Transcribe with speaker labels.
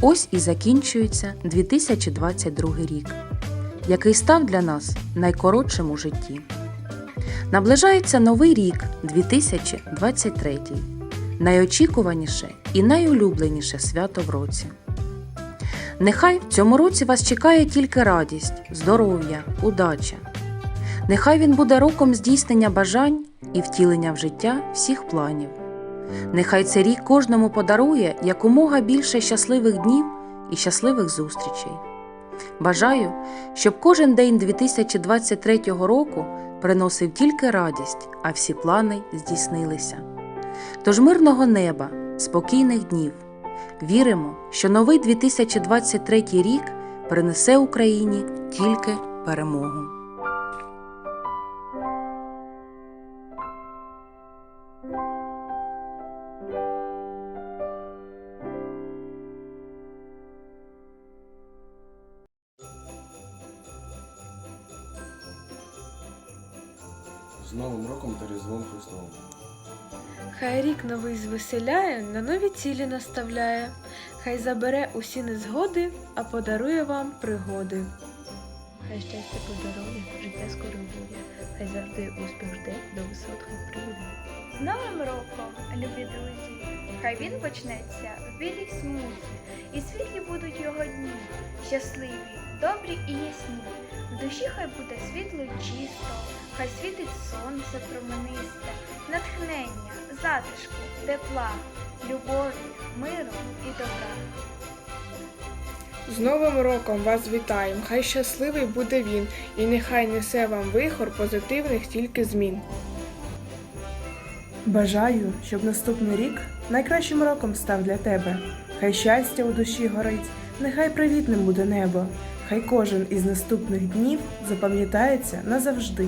Speaker 1: Ось і закінчується 2022 рік, який став для нас найкоротшим у житті. Наближається новий рік 2023, найочікуваніше і найулюбленіше свято в році. Нехай в цьому році вас чекає тільки радість, здоров'я, удача. Нехай він буде роком здійснення бажань і втілення в життя всіх планів. Нехай цей рік кожному подарує якомога більше щасливих днів і щасливих зустрічей. Бажаю, щоб кожен день 2023 року приносив тільки радість, а всі плани здійснилися. Тож мирного неба, спокійних днів. Віримо, що новий 2023 рік принесе Україні тільки перемогу.
Speaker 2: З Новим роком та Різдвом Христовим.
Speaker 3: Хай рік новий звеселяє, на нові цілі наставляє, хай забере усі незгоди, а подарує вам пригоди.
Speaker 4: Хай щастя подарує, життя скоро буде, хай завжди успіх жде, до висот хай прийде.
Speaker 5: З Новим роком, любі друзі! Хай він почнеться в білій смузі, і світлі будуть його дні, щасливі, добрі і ясні. В душі хай буде світло й чисто, хай світить сонце променисте, натхнення, затишку, тепла, любові, миру і добра.
Speaker 6: З Новим роком вас вітаємо, хай щасливий буде він, і нехай несе вам вихор позитивних тільки змін.
Speaker 7: Бажаю, щоб наступний рік найкращим роком став для тебе. Хай щастя у душі горить, нехай привітним буде небо. Хай кожен із наступних днів запам'ятається назавжди.